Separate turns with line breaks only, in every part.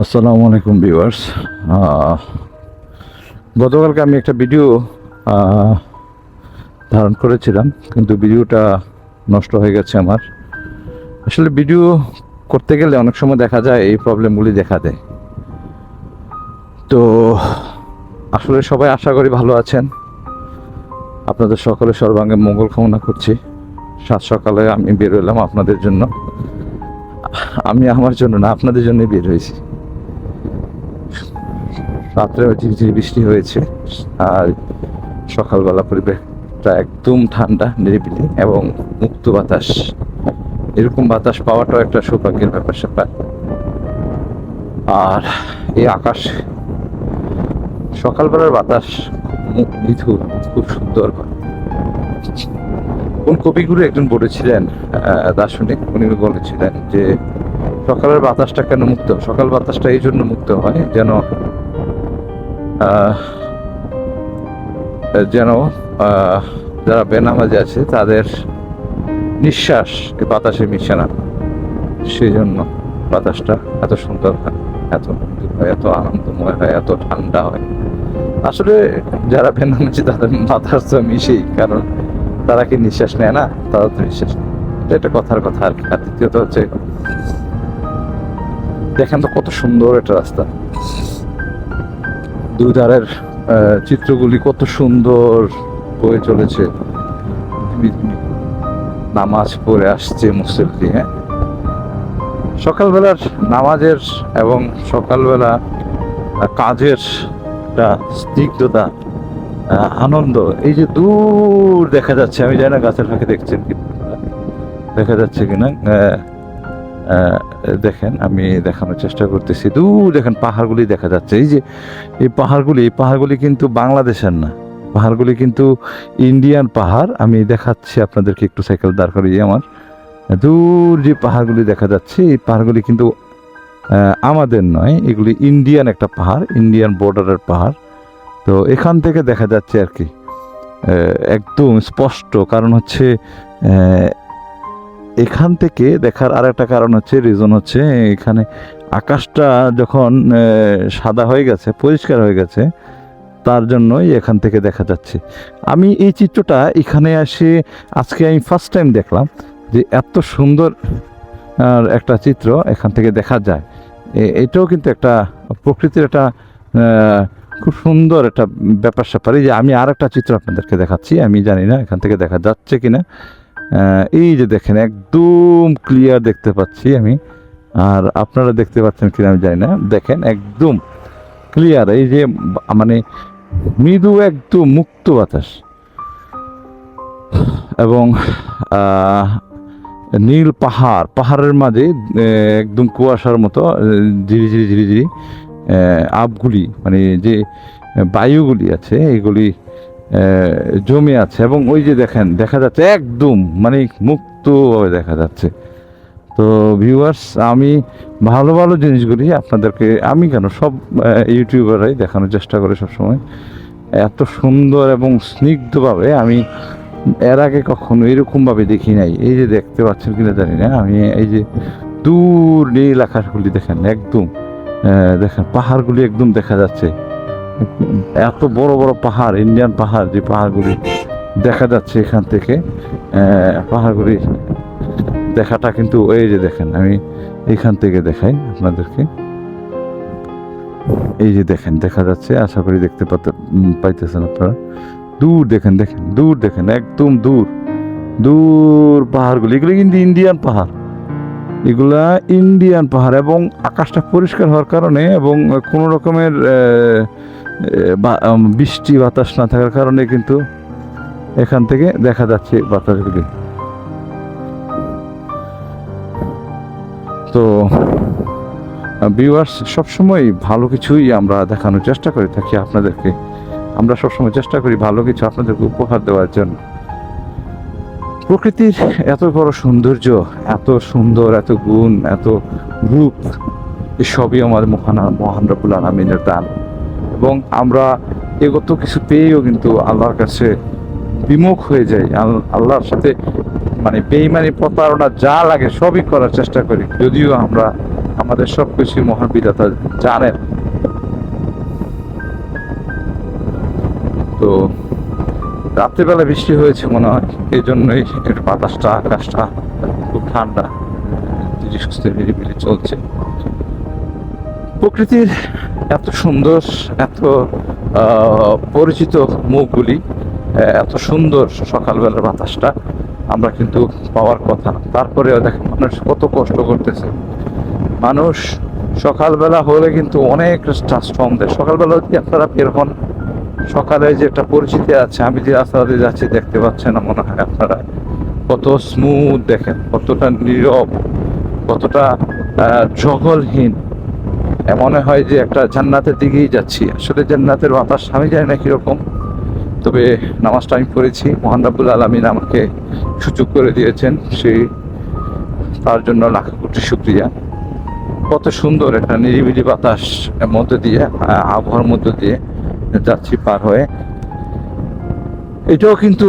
আসসালামু আলাইকুম ভিউয়ার্স। গতকালকে আমি একটা ভিডিও ধারণ করেছিলাম, কিন্তু ভিডিওটা নষ্ট হয়ে গেছে আমার। আসলে ভিডিও করতে গেলে অনেক সময় দেখা যায় এই প্রবলেমগুলি দেখা দেয়। তো আসলে সবাই আশা করি ভালো আছেন। আপনাদের সকলে সর্বাঙ্গে মঙ্গল কামনা করছি। সাত সকালে আমি বের হলাম আপনাদের জন্য। আমি আমার জন্য না, আপনাদের জন্যই বের হয়েছি। রাত্রে ঝিরঝির বৃষ্টি হয়েছে আর সকালবেলা পরিবেশটা একদম ঠান্ডা, নিরিবিলি এবং মুক্ত বাতাস। এরকম বাতাস পাওয়াটাও একটা সৌভাগ্যের ব্যাপার স্যাপার। আর এই আকাশ, সকালবেলার বাতাস মৃদু খুব সুন্দর কোন কবিগুরু একজন বলেছিলেন দার্শনিক, উনি বলেছিলেন যে সকালের বাতাসটা কেন মুক্ত? সকাল বাতাসটা এই জন্য মুক্ত হয় যেন যেন যারা বেনামাজি আছে, তাদের নিঃশ্বাস বাতাসে মিশে না। সেই জন্য বাতাসটা এত সুন্দর হয়, এত এত আনন্দময় হয়, এত ঠান্ডা হয়। আসলে যারা বেনামাজি, তাদের বাতাস তো মিশেই, কারণ তারা কি নিঃশ্বাস নেয় না? তারা তো নিঃশ্বাস নেয়। এটা কথার কথা আর কি। আর দ্বিতীয়ত হচ্ছে, দেখেন তো কত সুন্দর একটা রাস্তা। দুধারের চিত্রগুলি কত সুন্দর বয়ে চলেছে। নামাজ পড়ে আসছে মুসল্লি হ্যাঁ? সকালবেলার নামাজের এবং সকালবেলা কাজের একটা স্নিগ্ধতা আনন্দ, এই যে দূর দেখা যাচ্ছে। আমি জানি না গাছের ফাঁকে দেখছেন কি দেখা যাচ্ছে কিনা। দেখেন, আমি দেখানোর চেষ্টা করতেছি। দূর দেখেন, পাহাড়গুলি দেখা যাচ্ছে। এই যে, এই পাহাড়গুলি এই পাহাড়গুলি কিন্তু বাংলাদেশের না। পাহাড়গুলি কিন্তু ইন্ডিয়ান পাহাড়। আমি দেখাচ্ছি আপনাদেরকে, একটু সাইকেল দাঁড় করিয়ে আমার। দূর যে পাহাড়গুলি দেখা যাচ্ছে, এই পাহাড়গুলি কিন্তু আমাদের নয়, এগুলি ইন্ডিয়ান একটা পাহাড়, ইন্ডিয়ান বর্ডারের পাহাড়। তো এখান থেকে দেখা যাচ্ছে আর কি একদম স্পষ্ট। কারণ হচ্ছে এখান থেকে দেখার আর একটা কারণ হচ্ছে রিজন হচ্ছে এখানে আকাশটা যখন সাদা হয়ে গেছে পরিষ্কার হয়ে গেছে তার জন্যই এখান থেকে দেখা যাচ্ছে। আমি এই চিত্রটা এখানে এসে আজকে আমি ফার্স্ট টাইম দেখলাম যে এত সুন্দর একটা চিত্র এখান থেকে দেখা যায়। এটাও কিন্তু একটা প্রকৃতির একটা খুব সুন্দর একটা ব্যাপার স্যাপার যে আমি আর একটা চিত্র আপনাদেরকে দেখাচ্ছি আমি জানি না এখান থেকে দেখা যাচ্ছে কিনা। আহ, এই যে দেখেন, একদম ক্লিয়ার দেখতে পাচ্ছি আমি। আর আপনারা দেখতে পাচ্ছেন কিনা আমি জানি না। দেখেন, একদম ক্লিয়ার এই যে মানে মৃদু একদম মুক্ত বাতাস। এবং নীল পাহাড়, পাহাড়ের মাঝে একদম কুয়াশার মতো ঝিরি ঝিরি ঝিরি ঝিরি আপগুলি মানে যে বায়ুগুলি আছে, এগুলি জমে আছে এবং ওই যে দেখেন, দেখা যাচ্ছে একদম মানে মুক্তভাবে দেখা যাচ্ছে। তো ভিউয়ার্স আমি ভালো ভালো জিনিসগুলি আপনাদেরকে, আমি কেন সব ইউটিউবাররাই দেখানোর চেষ্টা করে সবসময়। এত সুন্দর এবং স্নিগ্ধভাবে আমি এর আগে কখনো এরকমভাবে দেখি নাই। এই যে দেখতে পাচ্ছেন কিনা জানি না। আমি এই যে দূর নীল আকাশগুলি দেখেন, একদম দেখেন পাহাড়গুলি একদম দেখা যাচ্ছে। এত বড় বড় পাহাড় ইন্ডিয়ান পাহাড়, যে পাহাড়গুলি দেখা যাচ্ছে এখান থেকে পাহাড়গুলি দেখাটা কিন্তু এই যে দেখেন, আমি এখান থেকে দেখাই আপনাদেরকে। এই যে দেখেন, দেখা যাচ্ছে, আশা করি দেখতে পাতে- পাইতেছেন আপনারা। দূর দেখেন দেখেন, দূর দেখেন, একদম দূর। দূর পাহাড়গুলি, এগুলো কিন্তু ইন্ডিয়ান পাহাড়। এগুলা ইন্ডিয়ান পাহাড় এবং আকাশটা পরিষ্কার হওয়ার কারণে এবং কোনো রকমের বৃষ্টি, বাতাস না থাকার কারণে কিন্তু এখান থেকে দেখা যাচ্ছে বাতাসগুলি। তো ভিউয়ার্স সবসময় ভালো কিছুই আমরা দেখানোর চেষ্টা করে থাকি আপনাদেরকে। আমরা সবসময় চেষ্টা করি ভালো কিছু আপনাদেরকে উপহার দেওয়ার জন্য। প্রকৃতির এত বড় সৌন্দর্য, এত সুন্দর, এত গুণ, এত রূপ, এসবই আমাদের মহান মহান রবুল আলমিনের দান। এবং আমরা এগত কিছু পেয়েও কিন্তু আল্লাহর কাছে বিমুখ হয়ে যাই। আল- আল্লাহর সাথে মানে বেইমানি প্রতারণা যা লাগে সবই করার চেষ্টা করি। যদিও আমরা আমাদের সব কিছু মহান বিধাতা জানেন। তো রাত্রিবেলা বৃষ্টি হয়েছে মনে হয়। এই জন্যই একটু বাতাসটা, আকাশটা খুব ঠান্ডা। সুস্থে নিরিবিলি চলছে। প্রকৃতির এত সুন্দর, এত পরিচিত মুখগুলি এত সুন্দর সকালবেলার বাতাসটা আমরা কিন্তু পাওয়ার কথা তারপরেও দেখেন মানুষ কত কষ্ট করতেছে। মানুষ সকালবেলা হলে কিন্তু অনেক শ্রম দেয়। সকালবেলা যদি আপনারা বের হন সকালে যে একটা পরিচিতি আছে, আমি যে রাস্তা দিয়ে যাচ্ছি দেখতে পাচ্ছেন মনে হয় আপনারা। কত স্মুথ দেখেন, কতটা নীরব, কতটা জগলহীন মনে হয় যে একটা জান্নাতের দিকেই যাচ্ছি। আসলে জান্নাতের বাতাস আমি জানি না কীরকম, তবে নামাজটা আমি পড়েছি। মহান রাব্বুল আলমিন আমাকে সুযোগ করে দিয়েছেন, সেই, তার জন্য লাখ কোটি শুক্রিয়া। কত সুন্দর একটা নিরিবিলি বাতাস মধ্যে দিয়ে আবহাওয়ার মধ্যে দিয়ে। যাচ্ছি পার হয়ে। এটাও কিন্তু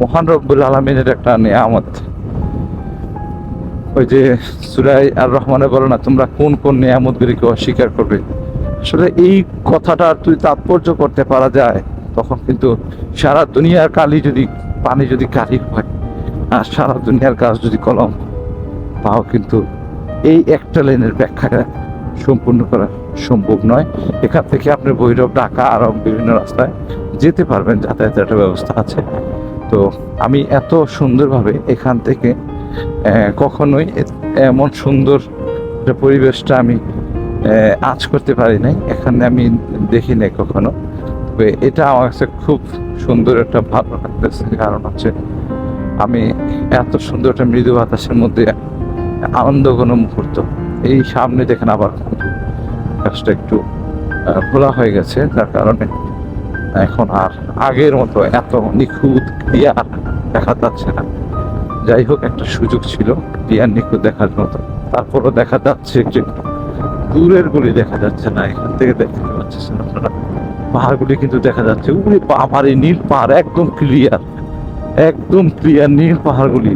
মহান রব্বুল আলমিনের একটা নিয়ামত। ওই যে সুরাই আর রহমানে বলো না, তোমরা কোন কোন নিয়ামতগুলিকে অস্বীকার করবে? আসলে এই কথাটা তুই তাৎপর্য করতে পারা যায়, তখন কিন্তু সারা দুনিয়ার কালি যদি, পানি যদি কালি হয়, আর সারা দুনিয়ার কাজ যদি কলম, তাও কিন্তু এই একটা লাইনের ব্যাখ্যাটা সম্পূর্ণ করা সম্ভব নয়। এখান থেকে আপনি ভৈরব, ঢাকা আরও বিভিন্ন রাস্তায় যেতে পারবেন, যাতায়াতের একটা ব্যবস্থা আছে। তো আমি এত সুন্দরভাবে এখান থেকে কখনোই এমন সুন্দর পরিবেশটা আমি আজ করতে পারি নাই। এখানে আমি দেখি নাই কখনো। তবে এটা আমার কাছে খুব সুন্দর একটা ভালো লাগতেছে। কারণ হচ্ছে আমি এত সুন্দর একটা মৃদু বাতাসের মধ্যে আনন্দ কোনো মুহূর্ত এই সামনে দেখেন আবার গাছটা একটু খোলা হয়ে গেছে, যার কারণে এখন আর আগের মতো এত নিখুঁত ক্লিয়ার দেখা যাচ্ছে না। যাই হোক, একটা সুযোগ ছিল ক্লিয়ার নিখুঁত দেখার মতো। তারপরও দেখা যাচ্ছে যে দূরের গুলি দেখা যাচ্ছে না, এখান থেকে দেখতে পাচ্ছেন আপনারা। পাহাড়গুলি কিন্তু দেখা যাচ্ছে উনি পাহাড়ি নীল পাহাড়, একদম ক্লিয়ার একদম ক্লিয়ার নীল পাহাড়গুলি।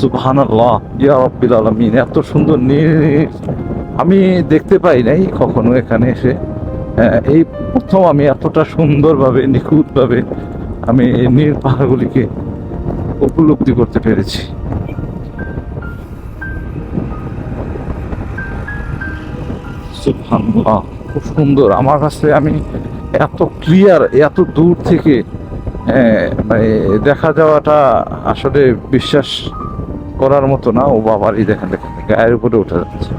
রাব্বিল আলামিন এত সুন্দর নীল আমি দেখতে পাই নাই কখনো এখানে এসে। আহ, এই প্রথম আমি এতটা সুন্দরভাবে নিখুঁতভাবে আমি এই নীল পাহাড়গুলিকে উপলব্ধি করতে পেরেছি। খুব সুন্দর। আমার কাছে আমি এত ক্লিয়ার এত দূর থেকে আহ, মানে দেখা যাওয়াটা আসলে বিশ্বাস করার মতো না ও বাবারই দেখেন দেখেন গায়ের উপরে উঠে যাচ্ছে।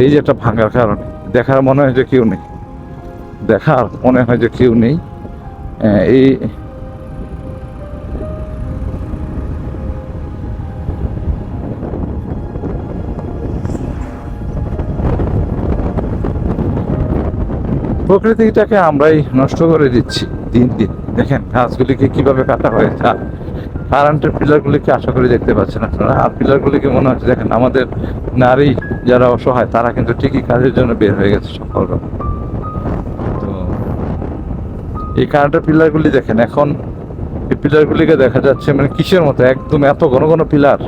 এই যে একটা ভাঙার কারণে দেখার মনে হয় যে কেউ নেই। দেখার মনে হয় যে কেউ নেই। আহ, এই প্রকৃতিটাকে আমরাই নষ্ট করে দিচ্ছি দিন দিন। দেখেন গাছগুলিকে কীভাবে কাটা হয়েছে কারেন্টের পিলারগুলিকে আশা করি দেখতে পাচ্ছেন আপনারা। আর পিলারগুলিকে মনে হচ্ছে, দেখেন আমাদের নারী যারা অসহায়, তারা কিন্তু ঠিকই কাজের জন্য বের হয়ে গেছে সকালবেলা তো এই কারেন্টের পিলারগুলি দেখেন, এখন এই পিলারগুলিকে দেখা যাচ্ছে মানে কিসের মতো, একদম এত ঘন ঘন পিলার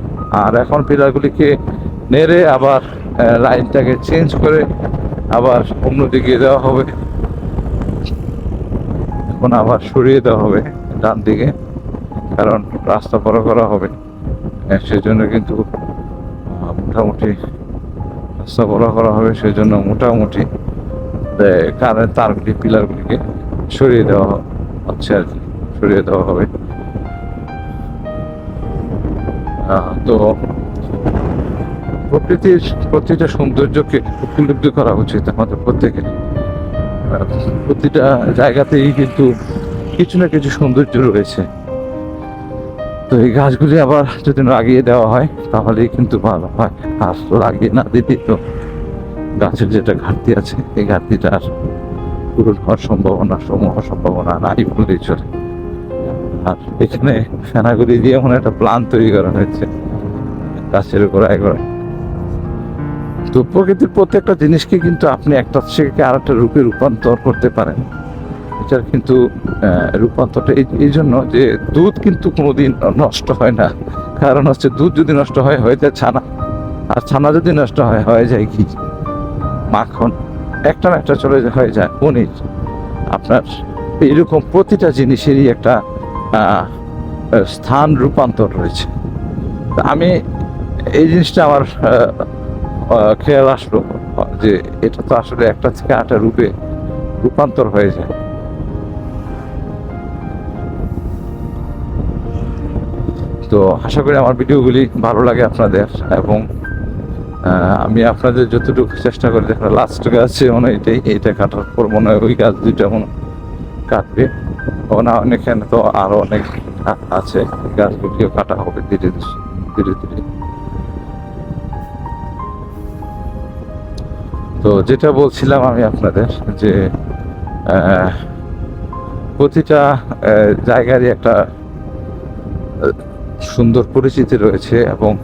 আর এখন পিলারগুলিকে নেড়ে আবার লাইনটাকে চেঞ্জ করে আবার অন্যদিকে দেওয়া হবে। এখন আবার সরিয়ে দেওয়া হবে ডান দিকে। কারণ রাস্তা বড় করা হবে। আহ, সেজন্য কিন্তু মোটামুটি রাস্তা বড় করা হবে সেজন্য মোটামুটি কারেন্ট তারগুলি পিলারগুলিকে সরিয়ে দেওয়া হচ্ছে আর কি সরিয়ে দেওয়া হবে। তো প্রকৃতির প্রতিটা সৌন্দর্যকে উপলব্ধি করা উচিত আমাদের প্রত্যেকের। প্রতিটা জায়গাতেই কিন্তু কিছু না কিছু সৌন্দর্য রয়েছে। তো এই গাছগুলি আবার যদি লাগিয়ে দেওয়া হয়, তাহলেই কিন্তু ভালো হয়। আর লাগিয়ে না দিলে তো গাছের যেটা ঘাটতি আছে, এই ঘাটতিটা আর পূরণ হওয়ার সম্ভাবনা, সমূহ সম্ভাবনা নাই বললেই চলে। আর এখানে ফেনাগুলি দিয়ে মনে একটা প্লান তৈরি করা হয়েছে, গাছের গোড়ায় গোড়ায় তো প্রকৃতির প্রত্যেকটা জিনিসকে কিন্তু আপনি একটা থেকে আর একটা রূপে রূপান্তর করতে পারেন। এটার কিন্তু রূপান্তরটা এই জন্য যে দুধ কিন্তু কোনোদিন নষ্ট হয় না। কারণ হচ্ছে দুধ যদি নষ্ট হয়, হয়ে যায় ছানা। আর ছানা যদি নষ্ট হয়, হয়ে যায় কি মাখন। একটা না একটা চলে হয়ে যায় পনির। আপনার এরকম প্রতিটা জিনিসেরই একটা স্থান রূপান্তর রয়েছে। আমি এই জিনিসটা আমার খেয়াল আসলো যে এটা তো আসলে একটা থেকে আটা রূপে রূপান্তর হয়ে যায়। তো আশা করি আমার ভিডিওগুলি ভালো লাগে আপনাদের এবং আমি আপনাদের যতটুকু চেষ্টা করি দেখেন লাস্ট গাছে মনে হয় এটাই এইটা কাটার পর মনে হয় ওই গাছ দুইটা মনে কাটবে। ও না, এখানে তো আরও অনেক আছে, গাছগুলিও কাটা হবে ধীরে ধীরে ধীরে তো যেটা বলছিলাম আমি আপনাদের যে প্রতিটা জায়গারই একটা সুন্দর পরিচিতি রয়েছে এবং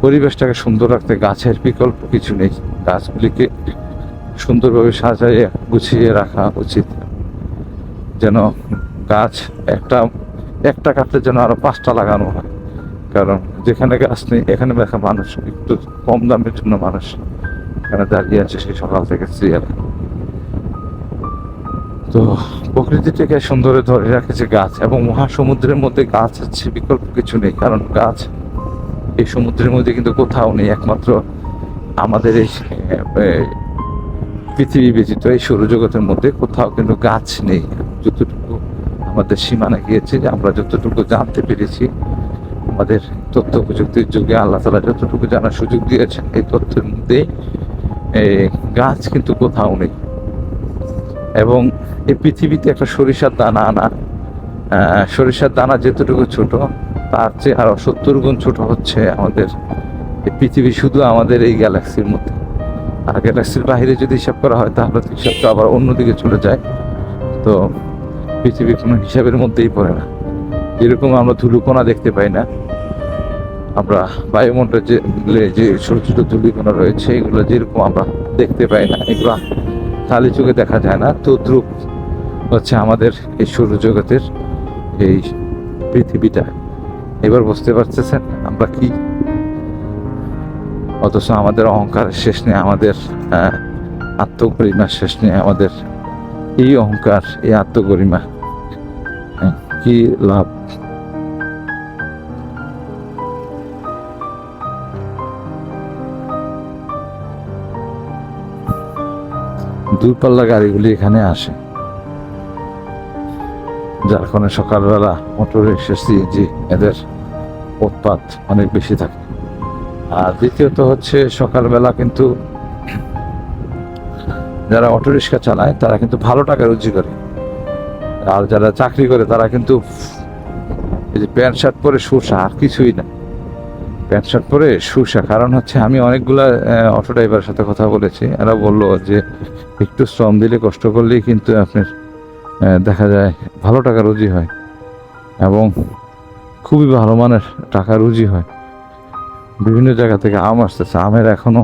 পরিবেশটাকে সুন্দর রাখতে গাছের বিকল্প কিছু নেই। গাছগুলিকে সুন্দরভাবে সাজাইয়ে গুছিয়ে রাখা উচিত। যেন গাছ একটা একটা কাটলে যেন আরও পাঁচটা লাগানো হয়। কারণ যেখানে গাছ নেই, এখানে দেখা মানুষ, একটু কম দামের জন্য মানুষ এখানে দাঁড়িয়ে আছে সেই সকাল থেকে সিরিয়াল তো প্রকৃতিটাকে সুন্দরে ধরে রাখেছে গাছ এবং মহাসমুদ্রের মধ্যে গাছ আছে বিকল্প কিছু নেই, কারণ গাছ এই সমুদ্রের মধ্যে কিন্তু কোথাও নেই, একমাত্র আমাদের এই পৃথিবী ব্যতীত এই সৌরজগতের মধ্যে কোথাও কিন্তু গাছ নেই। যতটুকু আমাদের সীমানা গিয়েছে যে আমরা যতটুকু জানতে পেরেছি, আমাদের তথ্য প্রযুক্তির যুগে আল্লাহ তালা যতটুকু জানার সুযোগ দিয়েছেন, এই তথ্যের মধ্যে গাছ কিন্তু কোথাও নেই। এবং এই পৃথিবীতে একটা সরিষার দানা আনা। সরিষার দানা যেতটুকু ছোট, তার চেয়ে আরও সত্তর গুণ ছোট হচ্ছে আমাদের। এই পৃথিবী শুধু আমাদের এই গ্যালাক্সির মধ্যে। আর গ্যালাক্সির বাইরে যদি হিসাব করা হয়, তাহলে তো হিসাবটা আবার অন্যদিকে চলে যায়। তো পৃথিবী কোনো হিসাবের মধ্যেই পড়ে না। যেরকম আমরা ধুলুকণা দেখতে পাই না, আমরা বায়ুমণ্ডলে যে যে ছোটো ছোটো ধুলিকণা রয়েছে, এগুলো যেরকম আমরা দেখতে পাই না, এগুলো খালি চোখে দেখা যায় না। তদ্রুপ হচ্ছে আমাদের এই সৌরজগতের এই পৃথিবীটা। এবার বুঝতে পারতেছেন আমরা কি? অথচ আমাদের অহংকারের শেষ নেই আমাদের আহ, আত্মগরিমার শেষ নেই আমাদের এই অহংকার এই আত্মগরিমা হ্যাঁ, কি লাভ? দূরপাল্লা গাড়িগুলি এখানে আসে। যার কারণে সকালবেলা মোটর রিক্সা সিএনজি এদের উৎপাত অনেক বেশি থাকে। আর দ্বিতীয়ত হচ্ছে সকালবেলা কিন্তু যারা অটো রিক্সা চালায়, তারা কিন্তু ভালো টাকা রুজি করে। আর যারা চাকরি করে, তারা কিন্তু এই যে প্যান্ট শার্ট পরে সুসা আর কিছুই না। প্যান্ট শার্ট পরে সুসা কারণ হচ্ছে আমি অনেকগুলা অটো ড্রাইভারের সাথে কথা বলেছি। এরা বলল যে একটু শ্রম দিলে কষ্ট করলেই কিন্তু আপনার দেখা যায় ভালো টাকা রুজি হয় এবং খুবই ভালো মানের টাকা রুজি হয়। বিভিন্ন জায়গা থেকে আম আসতেছে। আমের এখনও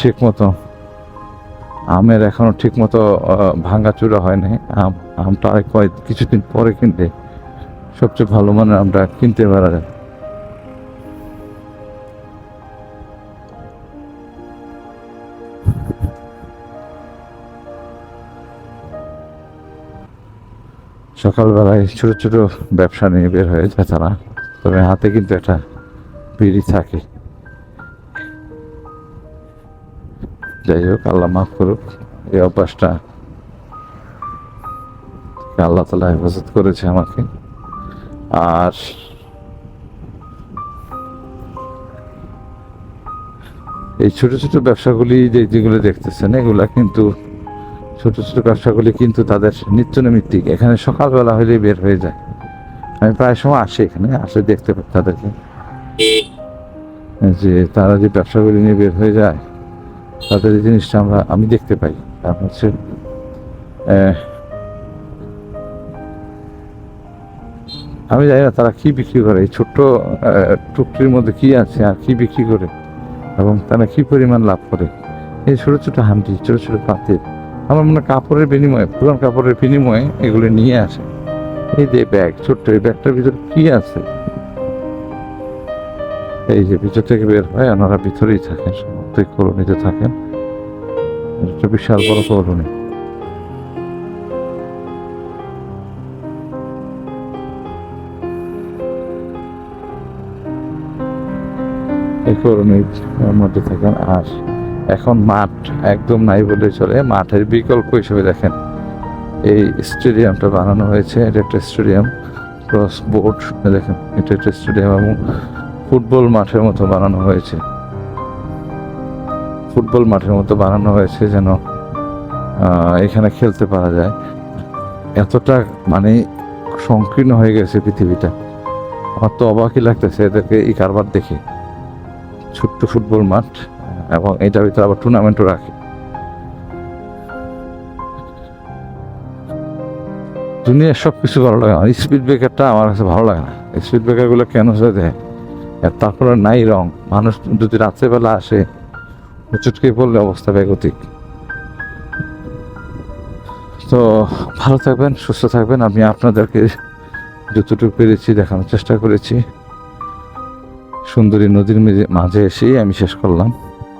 ঠিক মতো, আমের এখনও ঠিক মতো ভাঙ্গাচুরা হয় নাই। আম, আমটা কয়েক, কিছুদিন পরে কিনলে সবচেয়ে ভালো মানের আমটা কিনতে পারা যায়। সকালবেলায় ছোট ছোট ব্যবসা নিয়ে বের হয়ে যায় তারা। তবে হাতে কিন্তু একটা বিড়ি থাকে। যাই হোক, আল্লাহ মাফ করুক, এই অভ্যাসটা আল্লাহ তালা হেফাজত করেছে আমাকে। আর এই ছোট ছোট ব্যবসাগুলি যেগুলো দেখতেছেন, এগুলা কিন্তু ছোট ছোট ব্যবসাগুলি কিন্তু তাদের নিত্য নৈমিত্তিক। এখানে সকালবেলা হলেই বের হয়ে যায়। আমি প্রায় সময় আসি এখানে, আসে দেখতে পাই তাদেরকে। যে তারা যে ব্যবসাগুলি নিয়ে বের হয়ে যায়, তাদের এই জিনিসটা আমরা, আমি দেখতে পাই। তার হচ্ছে আমি জানি না তারা কি বিক্রি করে, এই ছোট্ট টুকটির মধ্যে কি আছে আর কি বিক্রি করে, এবং তারা কি পরিমাণ লাভ করে। এই ছোট ছোট হান্ডি ছোট ছোট পাতিল আমার মনে কাপড়ের বিনিময়ে, পুরান কাপড়ের বিনিময়ে এগুলো নিয়ে আসে। এই যে ব্যাগ, ছোট্ট এই ব্যাগটার ভিতরে কি আছে? এই যে ভিতর থেকে বের হয়, ওনারা ভিতরেই থাকেন, সমস্ত কলোনিতে থাকেন। একটা বিশাল বড় কলোনি। এই কলোনির মধ্যে থাকেন আর এখন মাঠ একদম নাই বলে চলে। মাঠের বিকল্প হিসেবে দেখেন, এই স্টেডিয়ামটা বানানো হয়েছে। এটা একটা স্টেডিয়াম, ক্রস বোর্ড দেখেন, এটা একটা স্টেডিয়াম এবং ফুটবল মাঠের মতো বানানো হয়েছে। ফুটবল মাঠের মতো বানানো হয়েছে যেন এখানে খেলতে পারা যায়। এতটা মানে সংকীর্ণ হয়ে গেছে পৃথিবীটা। আমার তো অবাকই লাগতেছে এদেরকে এই কারবার দেখে। ছোট্ট ফুটবল মাঠ। এবং এটার ভিতরে আবার টুর্নামেন্টও রাখে। দুনিয়ার সব কিছু ভালো লাগে না। স্পিড ব্রেকারটা আমার কাছে ভালো লাগে না। স্পিড ব্রেকারগুলো কেন আর তারপরে নাই রং। মানুষ যদি রাত্রেবেলা আসে, চুটকে পড়লে অবস্থা বেগতিক। তো ভালো থাকবেন, সুস্থ থাকবেন। আমি আপনাদেরকে যতটুকু পেরেছি, দেখানোর চেষ্টা করেছি। সুন্দরী নদীর মাঝে এসেই আমি শেষ করলাম।